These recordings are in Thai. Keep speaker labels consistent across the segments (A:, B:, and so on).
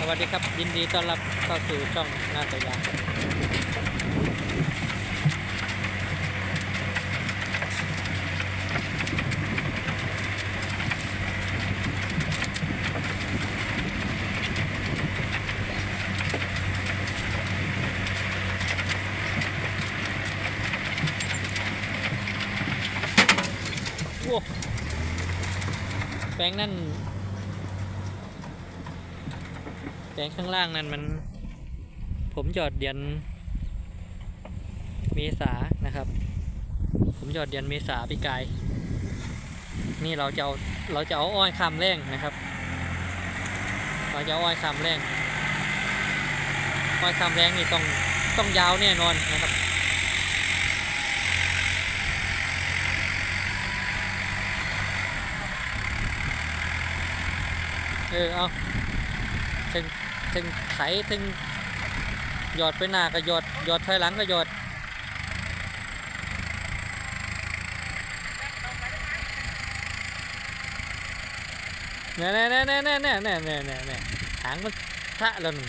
A: สวัสดีครับ ยินดีต้อนรับเข้าสู่ช่องหน้าตายางแปลงนั่น แปลงข้างล่างนั่นมัน ผมหยอดเดือนเมษานะครับ ผมหยอดเดือนเมษาปีกาย นี่เราจะเอาเราจะเอาอ้อยคำแรงนะครับ เราจะอ้อยคำแรงอ้อยคำแรงนี่ต้องต้องยาวแน่นอนนะครับเออเอาถึง ถึงไถถึงหยอดไปหน้าก็หยอดหยอดถอยหลังก็หยอดแน่แน่แน่แน่แน่แน่แน่แน่เน่เน่หางมันทะแล้วนึง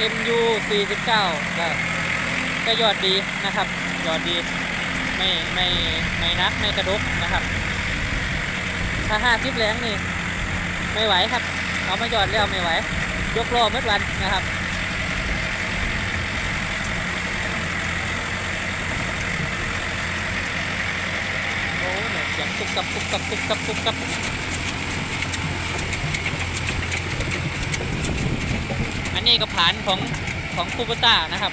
A: เอ็มยูสี่สิบเก้าก็ก็ยอดดีนะครับ ยอดดี ไม่ไม่ไม่นักไม่กระดกนะครับ ถ้าห้าสิบแรงนี่ ไม่ไหวครับ เอามายอดแล้วไม่ไหว ยกล้อเมื่อวันนะครับโอ้เนี่ยเสียงตุกกับตุกกับตุกกับตุกกับ อันนี้ก็ผานของของคูปต้านะครับ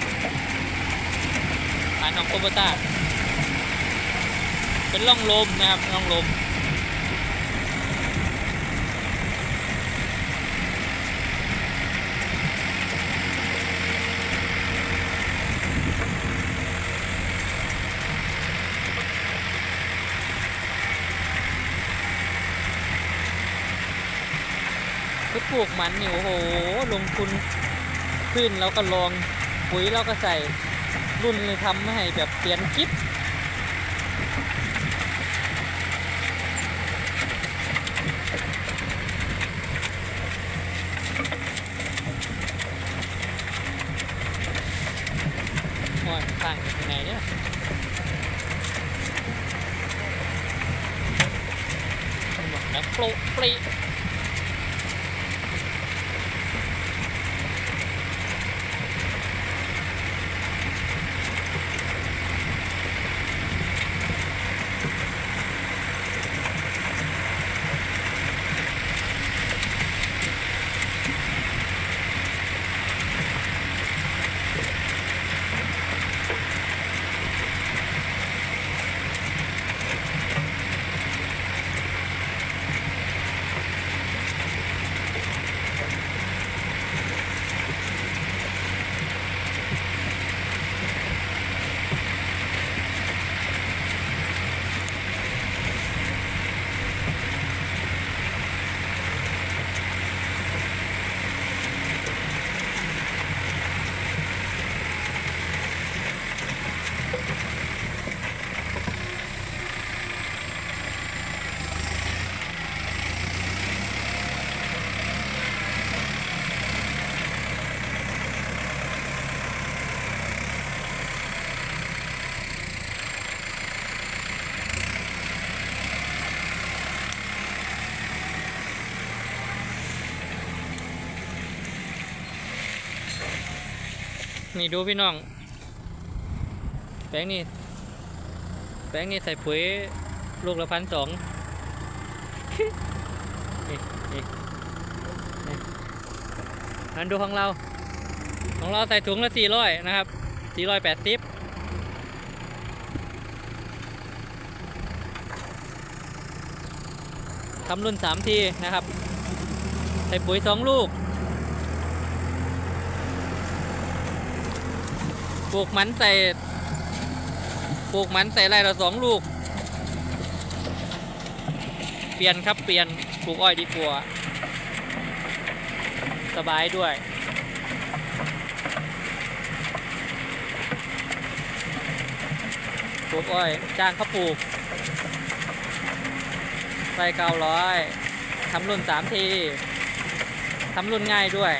A: ผานของคูปต้าเป็นร่องลมนะครับร่องลม กมันนี่โอ้โห ลงทุนขึ้นแล้วก็ลองปุ๋ยเราก็ใส่รุ่นเลยทำให้แบบเปลี่ยนกิ๊บโอ้ยตั้งยู่ที่ไหนเนี่ยหมดแล้วโปรปรี นี่ดูพี่น้อง แปลงนี่แปลงนี่ใส่ปุ๋ยลูกละพันสองนี่นี่นี่อันดูของเรา ของเราใส่ถุงละสี่ร้อยนะครับสี่ร้อยแปดสิบทำรุ่นสามทีนะครับ ใส่ปุ๋ยสองลูก ปลูกมันใส่ปลูกมันใส่ไรละสองลูก เปลี่ยนครับเปลี่ยนปลูกอ้อยดีกว่าสบายด้วยปลูกอ้อย จ้างเขาปลูกไปเก้าร้อยทำรุ่นสามทีทำรุ่นง่ายด้วย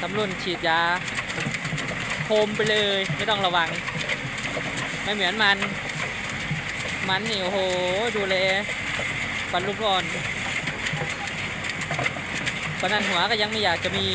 A: ทำรุ่นฉีดยา โคมไปเลย ไม่ต้องระวัง ไม่เหมือนมัน มันนี่โอ้โห ดูเลยฟันลูกอ่อนปนันหัวก็ยังไม่อยากจะมี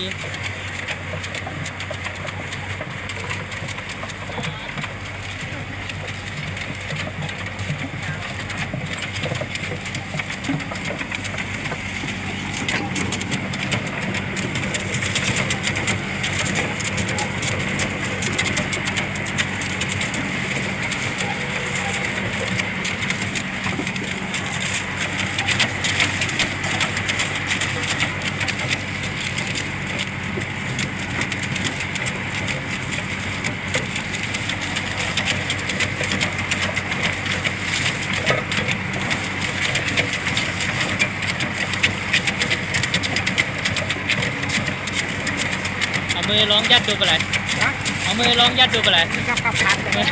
A: มือลองยัดดูไปเลย
B: ฮะ
A: เอามือลองยัดดูไปเลย
B: กับกับพันเลย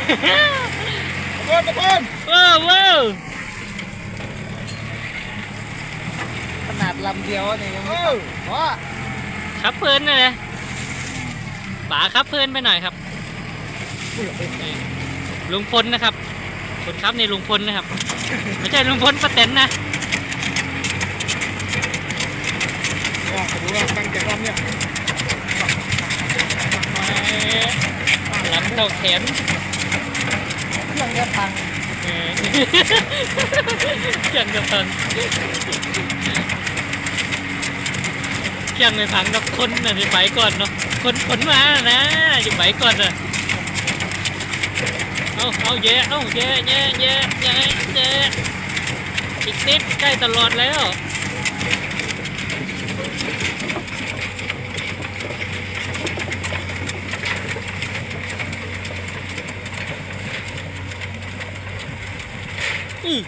B: ขบวนขบวน
A: ว้าวว้าว
B: ขนาดลำเดียวนี่ยังไม่พอ
A: ครับเพลินเลยป๋าครับเพลินไปหน่อยครับนี่ลุงพลนะครับคนครับนี่ลุงพลนะครับ ไม่ใช่ลุงพลป้าแตนนะ
B: ว่าผมรู้ว่าตั้งใจรอบเนี่ย
A: หลังเท่าแขน
B: เครื่องจะพัง
A: เออเครื่องกระพังเครื่องไม่พังกับคนน่ะจะไปก่อนเนาะคนขนมาน่ะนะจะไปก่อนน่ะเอาเอาแย่เอาแย่แย่แย่แย่แย่อีกนิดใกล้ตลอดแล้ว อือ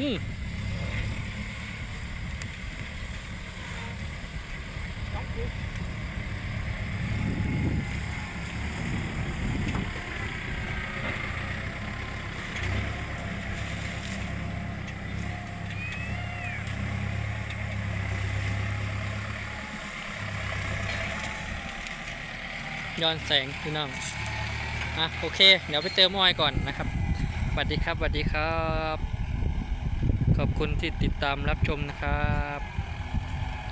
A: อืม ย้อนแสงพี่น้องอะโอเค เดี๋ยวไปเติมออยก่อนนะครับสวัสดีครับสวัสดีครับ ขอบคุณที่ติดตามรับชมนะครับ